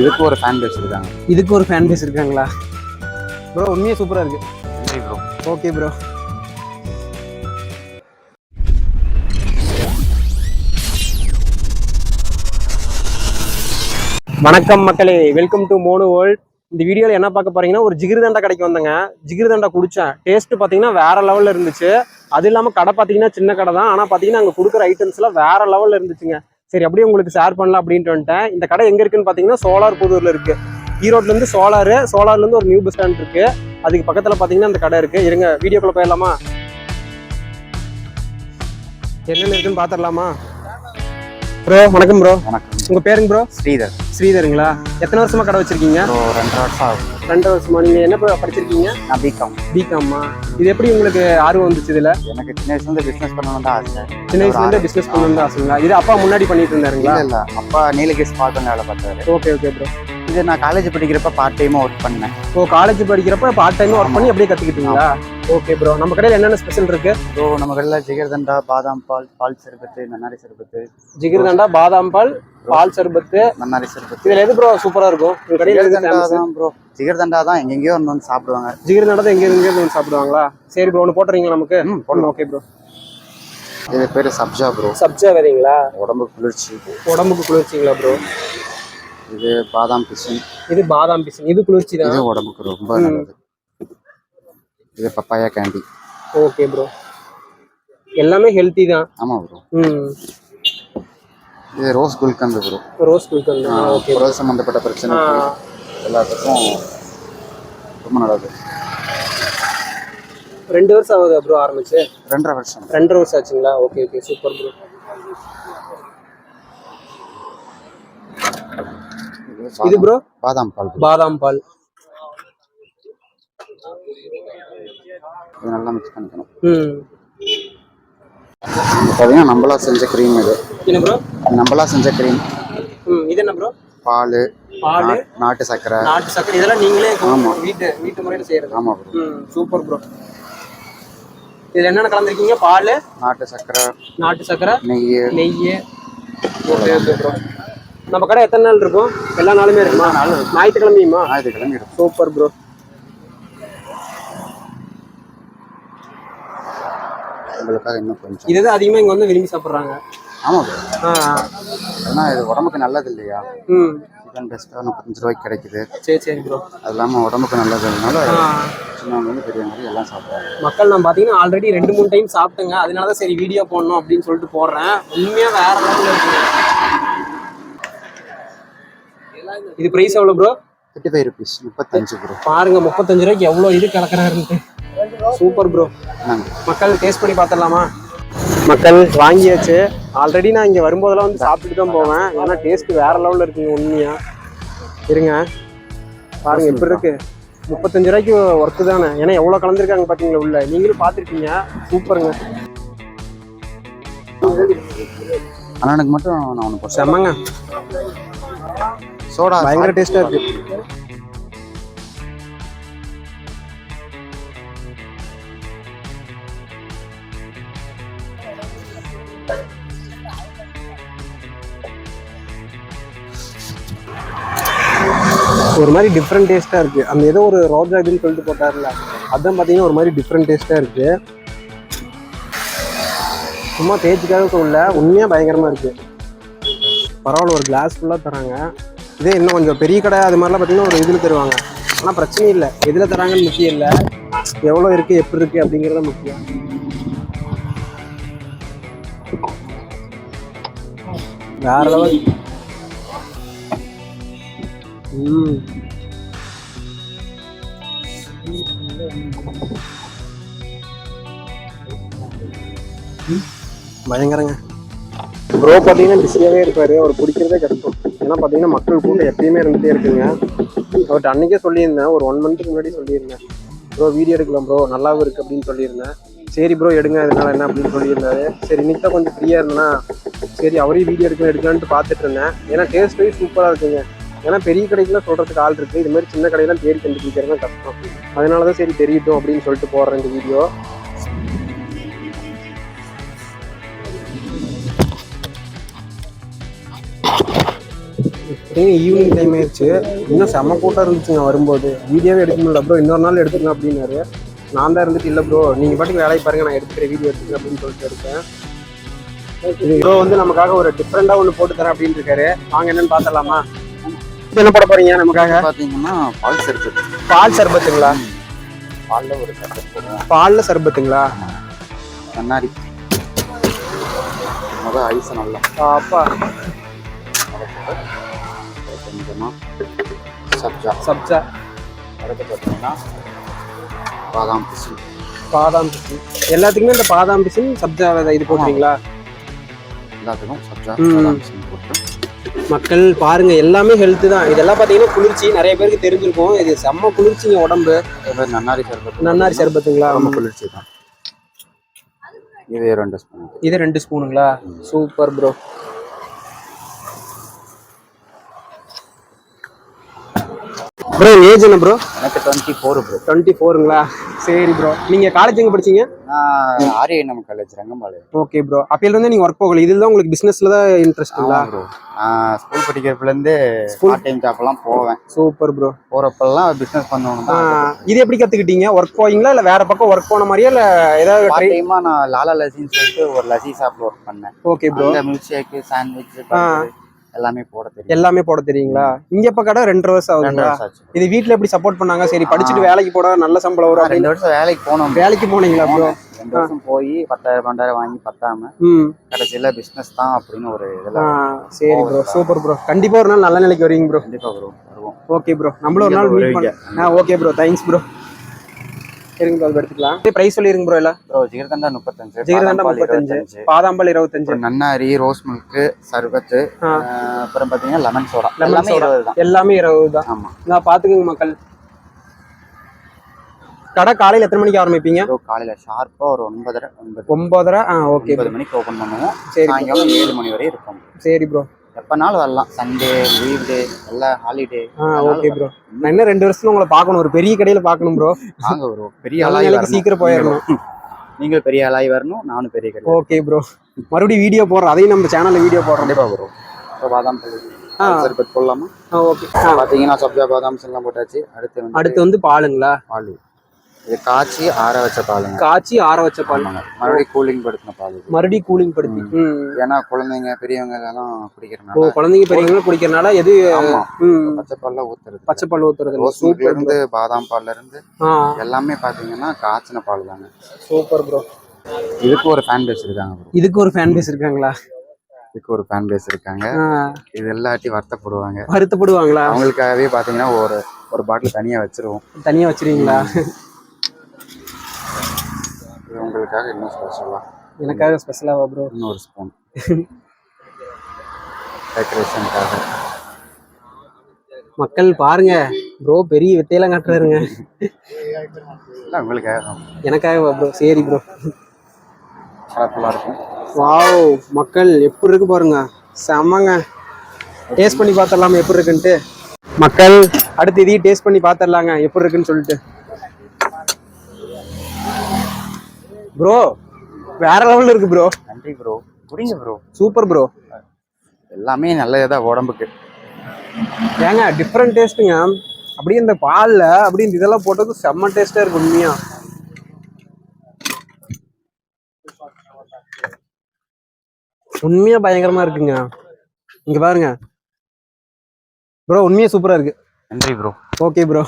இதுக்கு ஒரு fan base இருக்காங்க. இதுக்கு ஒரு ஃபேன் பேஸ் இருக்காங்களா? ப்ரோ உண்மையாக சூப்பராக இருக்கு. நன்றி ப்ரோ ஓகே ப்ரோ வணக்கம் மக்களே. வெல்கம் டு மோனு வேர்ல்ட் இந்த வீடியோவில் என்ன பார்க்க போறீங்கன்னா ஒரு ஜிகிர்தண்டா கடைக்கு வந்தேங்க. ஜிகிர்தண்டா குடித்தேன் டேஸ்ட் பார்த்தீங்கன்னா வேற லெவலில் இருந்துச்சு. அது இல்லாமல் கடை பார்த்தீங்கன்னா சின்ன கடை தான். ஆனால் பார்த்தீங்கன்னா அங்கே கொடுக்குற ஐட்டம்ஸ்லாம் வேற லெவலில் இருந்துச்சுங்க. சரி அப்படியே உங்களுக்கு ஷேர் பண்ணலாம் அப்படின்ட்டு வந்துட்டேன். இந்த கடை எங்கே இருக்குன்னு பார்த்தீங்கன்னா சோலார் புதூரில் இருக்கு. ஈரோட்லேருந்து சோலார் சோலார்லேருந்து ஒரு நியூ பஸ் ஸ்டாண்ட் இருக்கு. அதுக்கு பக்கத்தில் பார்த்தீங்கன்னா இந்த கடை இருக்கு. இருங்க வீடியோக்குள்ள போயிடலாமா? என்னென்ன இருக்குன்னு பார்த்துடலாமா ப்ரோ வணக்கம் ப்ரோ வணக்கம். உங்க பேருங்க ப்ரோ ஸ்ரீதர். ஸ்ரீதருங்களா? எத்தனை வருஷமா கடை வச்சிருக்கீங்க? ரெண்டு வருஷம் ஆகும் ரெண்டு வருஷமா நீங்க என்ன படிச்சிருக்கீங்க? நான் பிகாம் பிகாமா இது எப்படி உங்களுக்கு ஆர்வம் வந்துச்சு இதுல? எனக்கு சின்ன வயசுலேருந்து பிஸ்னஸ் பண்ணணும் தான் ஆசை. சின்ன வயசுல இருந்தே பிசினஸ் பண்ணணும்னு ஆசைங்களா? இது அப்பா முன்னாடி பண்ணிட்டு இருந்தாருங்களா? இல்லை அப்பா நீலகிரிஸ் பார்க்க வேலை பார்த்தாரு. ஓகே ஓகே ப்ரோ இது நான் காலேஜ் படிக்கிறப்ப பார்ட் டைமாக ஒர்க் பண்ணேன். ஓ காலேஜ் படிக்கிறப்ப பார்ட் டைம் ஒர்க் பண்ணி அப்படியே கத்துக்கிட்டீங்களா? ஓகே ப்ரோ நம்ம கடையில் என்னென்ன ஸ்பெஷல் இருக்கு? ப்ரோ நம்ம கடையில் ஜிகர்தண்டா பாதாம் பால் பால் சர்பத்து நன்னாரி சர்பத்து. ஜிகிர்தண்டா பாதாம் பால் பால் சர்பத்து. நன்னாரி சர்பத்து. இதுல எது ப்ரோ சூப்பரா இருக்கும்? உங்க கடையில் தான் ப்ரோ ஜிகர்தண்டா தான் எங்கெங்கேயோ ஒன்று வந்து சாப்பிடுவாங்க. ஜிகிர்தண்டா தான் எங்க இருந்து வந்து சாப்பிடுவாங்களா? சரி ப்ரோ ஒன்று போட்டுறீங்களா நமக்கு? ம் போடலாம். ஓகே ப்ரோ இது பேர் சப்ஜா ப்ரோ சப்ஜா வரீங்களா உடம்பு குளிர்ச்சி. உடம்புக்கு குளிர்ச்சிங்களா ப்ரோ இது பாதாம் பிசின். இது பாதாம் பிசின். இது குளிர்ச்சி தான் இது உடம்புக்கு ரொம்ப நல்லது. இது பப்பாயா கேண்டி. ஓகே ப்ரோ எல்லாமே ஹெல்த்தி தான். ஆமாம் ப்ரோ ம். இது rose gulkand bro rose gulkand okay குரல் சம்பந்தப்பட்ட பிரச்சனை எல்லாத்துக்கும் ரொம்ப நல்லது. ரெண்டு வருஷம் ஆகுது ப்ரோ ஆரம்பிச்சு? ரெண்டரை வருஷம். ரெண்டரை வருஷம் ஆச்சுங்களா? Okay okay. சூப்பர் ப்ரோ இது ப்ரோ பாதாம் பால். பாதாம் பால். இது நல்லா மிக்ஸ் பண்ணிக்கணும். ம். பார்த்தீங்கன்னா நம்மளா செஞ்ச க்ரீம் இது. என்ன ப்ரோ நம்மளா செஞ்ச க்ரீம் ம் இது என்ன ப்ரோ பால் பால் நாட்டு சர்க்கரை. நாட்டு சக்கரை இதெல்லாம் நீங்களே ஆமா. வீட்டு வீட்டு முறையில் செய்யறது. ஆமாம் ப்ரோ ம் சூப்பர் ப்ரோ இதில் என்னென்ன கலந்துருக்கீங்க? பால் நாட்டு சர்க்கரை நாட்டு சக்கரை நெய் நெய் ஓகே ஓகே ப்ரோ நம்ம கடை எத்தனை நாள் இருக்கும்? எல்லா நாளுமே இருக்குமா? ஞாயிற்றுக்கிழமையுமா? ஞாயிற்றுக்கிழமை இருக்கும். சூப்பர் ப்ரோ உங்களுக்காக இன்னும் கொஞ்சம். இது தான் அதிகமாக இங்கே வந்து விரும்பி சாப்பிட்றாங்க. ஆமாம் ப்ரோ ஏன்னா இது உடம்புக்கு நல்லது இல்லையா? ம். சிக்கன் பெஸ்ட்டாக முப்பத்தஞ்சு ரூபாய்க்கு கிடைக்குது. சரி சரி ப்ரோ அது இல்லாமல் உடம்புக்கு நல்லதுனால சின்னவங்க வந்து பெரியவங்க எல்லாம் சாப்பிட்றாங்க. மக்கள் நான் பார்த்தீங்கன்னா ஆல்ரெடி ரெண்டு மூணு டைம் சாப்பிட்டேங்க. அதனால தான் சரி வீடியோ போடணும் அப்படின்னு சொல்லிட்டு போடுறேன். உண்மையாக வேற லெவலில் இருக்குங்க இது ப்ரைஸ் எவ்வளோ ப்ரோ தேர்ட்டி ஃபைவ் ருபீஸ் முப்பத்தஞ்சு ப்ரோ பாருங்க முப்பத்தஞ்சு ரூபாய்க்கு எவ்வளோ இது கலக்கிறாருன்ட்டு சூப்பர் ப்ரோ மக்கள் டேஸ்ட் பண்ணி பார்த்துடலாமா மக்கள் வாங்கியாச்சு. ஆல்ரெடி நான் இங்கே வரும்போதெல்லாம் வந்து சாப்பிட்டுட்டு தான் போவேன். ஏன்னா டேஸ்ட் வேற லெவலில் இருக்குங்க உண்மையா. இருங்க. பாருங்க எப்படி இருக்கு. முப்பத்தஞ்சு ரூபாய்க்கு ஒர்த்து தானே. ஏன்னா எவ்வளோ கலந்துருக்காங்க பார்த்தீங்களா உள்ள? நீங்களும் பார்த்துருக்கீங்க சூப்பருங்க அண்ணனுக்கு மட்டும் நான் ஒன்று செம்மங்க. சோடா பயங்கர டேஸ்ட்டாக இருக்கு. ஒரு மாதிரி டிஃப்ரெண்ட் டேஸ்ட்டாக இருக்குது அந்த ஏதோ ஒரு ரோஜா இதுன்னு சொல்லிட்டு போட்டார்ல அதான் பார்த்தீங்கன்னா ஒரு மாதிரி டிஃப்ரெண்ட் டேஸ்ட்டாக இருக்குது சும்மா தேய்ச்சிக்காக சொல்லல உண்மையாக பயங்கரமாக இருக்குது பரவாயில்ல ஒரு கிளாஸ் ஃபுல்லாக தராங்க. இதே இன்னும் கொஞ்சம் பெரிய கடை அது மாதிரிலாம் பார்த்தீங்கன்னா ஒரு இதில் தருவாங்க. ஆனால் பிரச்சனை இல்லை. எதில் தராங்கன்னு முக்கியம் இல்லை. எவ்வளோ இருக்குது எப்படி இருக்குது அப்படிங்கிறது தான் முக்கியம். வேற லெவல். ம். பயங்கரங்க. ப்ரோ பார்த்தீங்கன்னா பிஸியாகவே இருப்பார். அவர் பிடிக்கிறதே கஷ்டம். ஏன்னா பார்த்தீங்கன்னா மக்கள் கூட எப்பயுமே இருந்துகிட்டே இருக்குங்க. அவர்கிட்ட அன்றைக்கே சொல்லியிருந்தேன். ஒரு ஒன் மந்த்துக்கு முன்னாடி சொல்லியிருந்தேன். ப்ரோ வீடியோ எடுக்கலாம் ப்ரோ நல்லாவும் இருக்குது அப்படின்னு சொல்லியிருந்தேன். சரி ப்ரோ எடுங்க. அதனால என்ன? அப்படின்னு சொல்லியிருந்தாரு. சரி இன்னைக்கு தான் கொஞ்சம் ஃப்ரீயாக இருந்தேன்னா சரி அவரையும் வீடியோ எடுக்க எடுக்கலான்ட்டு பார்த்துட்டு இருந்தேன். ஏன்னா டேஸ்ட் வைஸ் சூப்பராக இருக்குங்க. ஏன்னா பெரிய கடைக்குலாம் சொல்கிறதுக்கு ஆள் இருக்குது இது மாதிரி சின்ன கடையெல்லாம் தேடி கண்டுபிடிக்கிறது தான் கஷ்டம். அதனால தான் சரி தெரியட்டும் அப்படின்னு சொல்லிட்டு போடுறேன் இந்த வீடியோ ஈவினிங் டைம் ஆயிடுச்சு. இன்னும் செம்ம கூட்டம் இருந்துச்சுங்க வரும்போது. வீடியோவே எடுக்க முடியல ப்ரோ இன்னொரு நாள் எடுத்துங்க அப்படின்னாரு. நான் தான் இருந்துட்டு இல்லை ப்ரோ நீங்கள் பாட்டுக்கு வேலையை பாருங்க. நான் எடுத்துக்கிறேன் வீடியோ எடுத்துக்கிறேன் அப்படின்னு சொல்லிட்டு இருக்கேன். ப்ரோ வந்து நமக்காக ஒரு டிஃப்ரெண்டாக ஒன்று போட்டு தரேன் அப்படின்னு இருக்காரு. வாங்க என்னன்னு பார்த்தலாமா இது என்ன போட போறீங்க நமக்காக? பாத்தீங்கன்னா பால் சர்பத் பால் சர்பத்துங்களா? பால்ல ஒரு சர்பத் போடுவோம். பால்ல சர்பத்துங்களா? கண்ணாடி. முத ஐஸ் நல்லா. அப்பா கொஞ்சமா சப்ஜா. சப்ஜா. அடுத்து பார்த்தீங்கன்னா பாதாம் பிசி பாதாம் பிசின். எல்லாத்துக்குமே இந்த பாதாம் பிசின் சப்ஜா இது போடுறீங்களா? எல்லாத்துக்கும் சப்ஜா. பாதாம் பிசி போட்டு. மக்கள் பாருங்க எல்லாமே ஹெல்த் தான். இதெல்லாம் பார்த்தீங்கன்னா குளிர்ச்சி நிறைய பேருக்கு தெரிஞ்சிருக்கும். இது செம்ம குளிர்ச்சிங்க உடம்பு. நன்னாரி சர்பத் நன்னாரி சர்பத்துங்களா? ரொம்ப குளிர்ச்சி தான். இது ரெண்டு ஸ்பூன் இது ரெண்டு ஸ்பூனுங்களா சூப்பர் ப்ரோ ப்ரோ ஏஜ் என்ன ப்ரோ எனக்கு டுவெண்ட்டி ஃபோர் ப்ரோ டுவெண்ட்டி ஃபோருங்களா சரி ப்ரோ நீங்கள் காலேஜ் எங்கே படிச்சீங்க? நான் ஆரியனம் காலேஜ் ரங்கம்பாளையம். ஓகே ப்ரோ அப்பையில இருந்து நீங்கள் ஒர்க் போகல இதில் தான் உங்களுக்கு பிஸ்னஸில் தான் இன்ட்ரெஸ்ட்டுங்களா ப்ரோ ஸ்கூல் படிக்கிறதுலேருந்து பார்ட் டைம் ஜாப்லாம் போவேன். சூப்பர் ப்ரோ போகிறப்பெல்லாம் பிஸ்னஸ் பண்ணணும் இது எப்படி கற்றுக்கிட்டீங்க ஒர்க் போவீங்களா? இல்லை வேற பக்கம் ஒர்க் போன மாதிரியா? இல்லை ஏதாவது டைமாக நான் லாலா லசின்னு சொல்லிட்டு ஒரு லசி ஷாப்ல ஒர்க் பண்ணேன். Okay bro milk shake sandwich எல்லாமே போட தெரியும். எல்லாமே போட தெரியுங்களா? இங்க இப்ப கடை ரெண்டு வருஷம் ஆச்சு. இது வீட்ல எப்படி சப்போர்ட் பண்ணாங்க? சரி படிச்சுட்டு வேலைக்கு போட நல்ல சம்பளம் வரும் ரெண்டு வருஷம் வேலைக்கு போனோம். வேலைக்கு போனீங்களா ப்ரோ ரெண்டு வருஷம் போய் பத்தாயிரம் பன்னெண்டாயிரம் வாங்கி பத்தாம கடைசியில பிசினஸ் தான் அப்படின்னு ஒரு ஆ இதுல சரி ப்ரோ சூப்பர் ப்ரோ கண்டிப்பா ஒரு நாள் நல்ல நிலைக்கு வருவீங்க ப்ரோ கண்டிப்பா ப்ரோ வருவோம். ஓகே ப்ரோ நம்மளும் ஒரு நாள் மீட் பண்ண ஓகே ப்ரோ தேங்க்ஸ் ப்ரோ சரிங்க ப்ரோ எடுத்துக்கலாம். ப்ரைஸ் சொல்லிருங்க ப்ரோ எல்லாம். ப்ரோ ஜிகர்தண்டா முப்பத்தஞ்சு ஜீரதண்டா முப்பத்தஞ்சு பாதாம்பல் இருபத்தஞ்சு. நன்னாரி ரோஸ் மில்க் சர்பத்து அப்புறம் பாத்தீங்கன்னா லெமன் சோடா லெமன் எல்லாமே சோடா இருபது தான் எல்லாமே இருபது தான் ஆமா. நான் பாத்துக்கோங்க மக்கள். கடை காலையில எத்தனை மணிக்கு ஆரம்பிப்பீங்க? காலையில ஷார்ப்பா ஒரு ஒன்பதரை ஒன்பது. ஒன்பதரை ஆ ஓகே ஒன்பது மணிக்கு ஓபன் பண்ணுவோம். சரி ஏழு மணி வரை இருக்கும் சரி ப்ரோ எப்பனாலும் வரலாம். சண்டே லீவ் டே எல்லா ஹாலிடே ஓகே ப்ரோ நான் இன்னும் ரெண்டு வருஷத்துல உங்களை பார்க்கணும். ஒரு பெரிய கடையில பார்க்கணும் ப்ரோ வாங்க ப்ரோ பெரிய வரணும். சீக்கிரம் போயிடணும். நீங்களும் பெரிய ஆளாய் வரணும். நானும் பெரிய கடை ஓகே ப்ரோ மறுபடியும் வீடியோ போடுறோம். அதையும் நம்ம சேனல்ல வீடியோ போடுறோம். கண்டிப்பா ப்ரோ இப்போ பாதாம் ஆ. சர்பத் போடலாமா? ஓகே ஆ. பாத்தீங்கன்னா சப்ஜா பாதாம் எல்லாம் போட்டாச்சு. அடுத்து வந்து அடுத்து வந்து பாலுங்களா? பால். இது காய்ச்சி ஆற வச்ச பாலுங்க. காய்ச்சி ஆற வச்ச பால். மறுபடியும் கூலிங் படுத்தின பால். மறுபடியும் கூலிங் படுத்தி. ஏன்னா குழந்தைங்க பெரியவங்க எல்லாம் ஓ குடிக்கிறனால குழந்தைங்க பெரியவங்களும் குடிக்கிறனால எது பச்சை பால்ல ஊத்துறது. பச்சை பால் ஊத்துறது சூப்பர் இருந்து பாதாம் பால்ல இருந்து எல்லாமே பாத்தீங்கன்னா காய்ச்சின பால் தாங்க. சூப்பர் ப்ரோ இதுக்கு ஒரு ஃபேன் பேஸ் இருக்காங்க ப்ரோ இதுக்கு ஒரு ஃபேன் பேஸ் இருக்காங்களா? இதுக்கு ஒரு ஃபேன் பேஸ் இருக்காங்க. இது எல்லாட்டி வருத்தப்படுவாங்க. வருத்தப்படுவாங்களா? அவங்களுக்காகவே பாத்தீங்கன்னா ஒரு ஒரு பாட்டில் தனியா வச்சிருவோம். தனியா வச்சிருவீங்களா? இது உங்களுக்காக இன்னும் ஸ்பெஷலா எனக்காக ஸ்பெஷலாவா ப்ரோ இன்னொரு ஸ்பூன் டெக்கரேஷனுக்காக மக்கள் பாருங்க ப்ரோ பெரிய வித்தையெல்லாம் காட்டுறாருங்க. உங்களுக்காக எனக்காக ப்ரோ சரி ப்ரோ கலர்ஃபுல்லாக இருக்கும். வாவ் மக்கள் எப்படி இருக்கு பாருங்க. செம்மங்க. டேஸ்ட் பண்ணி பார்த்துடலாமா எப்படி இருக்குன்ட்டு? மக்கள் அடுத்து இதையும் டேஸ்ட் பண்ணி பார்த்துடலாங்க எப்படி இருக்குன்னு சொல்லிட்டு. ப்ரோ வேற லெவல்ல இருக்கு ப்ரோ நன்றி ப்ரோ குடிங்க ப்ரோ சூப்பர் ப்ரோ எல்லாமே நல்லதுதான் உடம்புக்கு. ஏங்க டிஃப்ரெண்ட் டேஸ்ட்டுங்க அப்படியே இந்த பால்ல அப்படியே இந்த இதெல்லாம் போட்டது செம்ம டேஸ்டா இருக்கு உண்மையா? உண்மையா பயங்கரமா இருக்குங்க. இங்க பாருங்க. ப்ரோ உண்மையா சூப்பரா இருக்கு. நன்றி ப்ரோ ஓகே ப்ரோ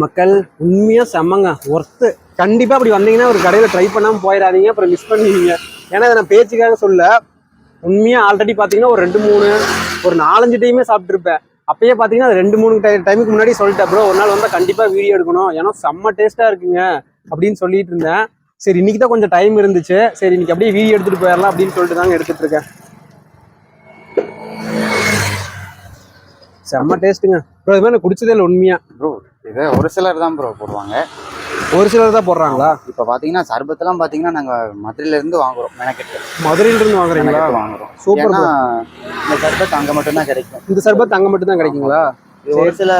மக்கள் உண்மையாக செம்மங்க. ஒர்த்து கண்டிப்பாக அப்படி வந்தீங்கன்னா ஒரு கடையில் ட்ரை பண்ணாமல் போயிடாதீங்க. அப்புறம் மிஸ் பண்ணுவீங்க ஏன்னா இதை நான் பேச்சுக்காக சொல்ல உண்மையாக ஆல்ரெடி பார்த்தீங்கன்னா ஒரு ரெண்டு மூணு ஒரு நாலஞ்சு டைமே சாப்பிட்ருப்பேன் அப்பயே பார்த்தீங்கன்னா அது ரெண்டு மூணு டை டைமுக்கு முன்னாடி சொல்லிட்டேன் ப்ரோ ஒரு நாள் வந்தால் கண்டிப்பாக வீடியோ எடுக்கணும். ஏன்னா செம்ம டேஸ்ட்டாக இருக்குங்க. அப்படின்னு சொல்லிட்டு இருந்தேன். சரி இன்னைக்கு தான் கொஞ்சம் டைம் இருந்துச்சு. சரி இன்னைக்கு அப்படியே வீடியோ எடுத்துகிட்டு போயிடலாம் அப்படின்னு சொல்லிட்டு தாங்க எடுத்துட்டு இருக்கேன். செம்ம டேஸ்ட்டுங்க ப்ரோ இது மாதிரி குடிச்சதே இல்லை உண்மையாக ப்ரோ இதை ஒரு சிலர் தான் ப்ரோ போடுவாங்க. ஒரு சிலர் தான் போடுறாங்களா? இப்போ பார்த்தீங்கன்னா சர்பத்தெல்லாம் பார்த்தீங்கன்னா நாங்கள் மதுரையில இருந்து வாங்குறோம் மெனக்கெட்டு. மதுரையில இருந்து வாங்குறீங்களா வாங்குறோம். சூப்பர் இந்த சர்பத் அங்கே மட்டும்தான் கிடைக்கும். இந்த சர்பத் அங்க மட்டும் தான் கிடைக்குங்களா? ஒரு சில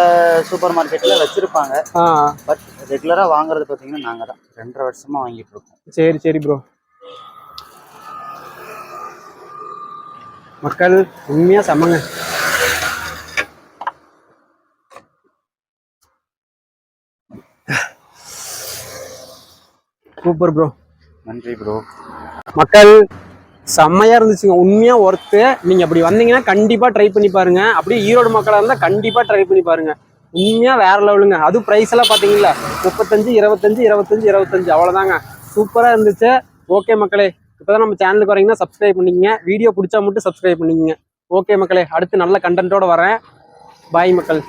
சூப்பர் மார்க்கெட்ல வச்சிருப்பாங்க. பட் ரெகுலரா வாங்குறது பார்த்தீங்கன்னா நாங்கள் தான். ரெண்டரை வருஷமா வாங்கிட்டு இருக்கோம். சரி சரி ப்ரோ மக்கள் உண்மையா செம்மங்க. சூப்பர் ப்ரோ நன்றி ப்ரோ மக்கள் செம்மையா இருந்துச்சுங்க. உண்மையா ஒர்த்து நீங்க அப்படி வந்தீங்கன்னா கண்டிப்பா ட்ரை பண்ணி பாருங்க. அப்படியே ஈரோடு மக்களா இருந்தா கண்டிப்பா ட்ரை பண்ணி பாருங்க. உண்மையா வேற லெவலுங்க. அது பிரைஸ் எல்லாம் பாத்தீங்களா முப்பத்தஞ்சு இருபத்தஞ்சு இருபத்தஞ்சு இருபத்தஞ்சு. அவ்வளவுதாங்க. சூப்பரா இருந்துச்சு. ஓகே மக்களே. இப்பதான் நம்ம சேனலுக்கு வரீங்கன்னா சப்ஸ்கிரைப் பண்ணிக்கங்க. வீடியோ பிடிச்சா மட்டும் சப்ஸ்கிரைப் பண்ணிக்கங்க. ஓகே மக்களே. அடுத்து நல்ல கண்டென்ட்டோட வரேன். பாய் மக்கள்.